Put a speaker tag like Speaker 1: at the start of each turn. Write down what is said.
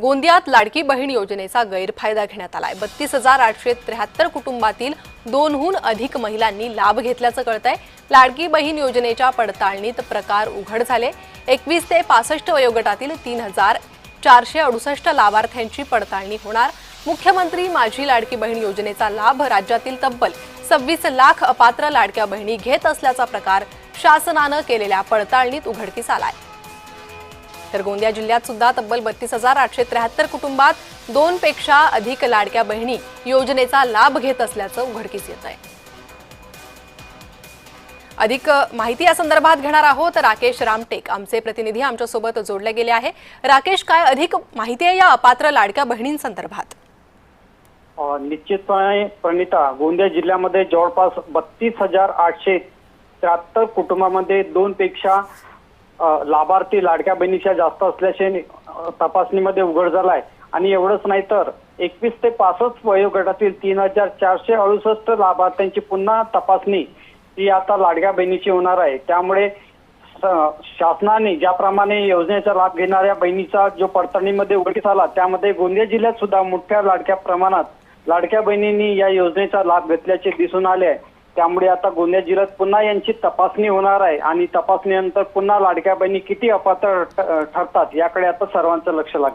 Speaker 1: गोंदियात लाडकी बहीण योजनेचा गैरफायदा घेण्यात आलाय. बत्तीस हजार आठशे त्र्याहत्तर कुटुंबातील दोनहून अधिक महिलांनी लाभ घेतल्याचं कळतंय. लाडकी बहीण योजनेच्या पडताळणीत प्रकार उघड झाले. एकवीस ते पासष्ट वयोगटातील तीन हजार चारशे अडुसष्ट लाभार्थ्यांची पडताळणी होणार. मुख्यमंत्री माझी लाडकी बहीण योजनेचा लाभ राज्यातील तब्बल सव्वीस लाख अपात्र लाडक्या बहिणी घेत असल्याचा प्रकार शासनानं केलेल्या पडताळणीत उघडकीस आलाय. तर गोंदिया जिल्ह्यात सुद्धा तब्बल बत्तीस हजार आठशे त्र्याहत्तर कुटुंबात दोन पेक्षा अधिक लाडक्या बहिणी योजनेचा लाभ घेत असल्याचं उघडकीस येत आहे. अधिक माहिती या संदर्भात घेणार आहोत. राकेश रामटेक आमचे प्रतिनिधी आमच्यासोबत जोडले गेले आहे. राकेश काय अधिक माहिती आहे या अपात्र लाडक्या बहिणींसंदर्भात
Speaker 2: निश्चितपणे प्रणिता गोंदिया जिल्ह्यामध्ये जवळपास बत्तीस हजार आठशे त्र्याहत्तर कुटुंबामध्ये दोन पेक्षा लाभार्थी लाडक्या बहिणीच्या जास्त असल्याचे तपासणीमध्ये उघड झालाय. आणि एवढंच नाही तर एकवीस ते पासष्ट वयोगटातील तीन हजार चारशे अडुसष्ट लाभार्थ्यांची पुन्हा तपासणी ही आता लाडक्या बहिणीची होणार आहे. त्यामुळे शासनाने ज्याप्रमाणे योजनेचा लाभ घेणाऱ्या बहिणीचा जो पडताळणीमध्ये उघडकीस आला त्यामध्ये गोंदिया जिल्ह्यात सुद्धा मोठ्या लाडक्या प्रमाणात लाडक्या बहिणींनी या योजनेचा लाभ घेतल्याचे दिसून आले आहे. त्यामुळे आता गोंदिया जिल्ह्यात पुन्हा यांची तपासणी होणार आहे आणि तपासणीनंतर पुन्हा लाडक्या बहिणी किती अपात्र ठरतात याकडे आता सर्वांचं लक्ष लागेल.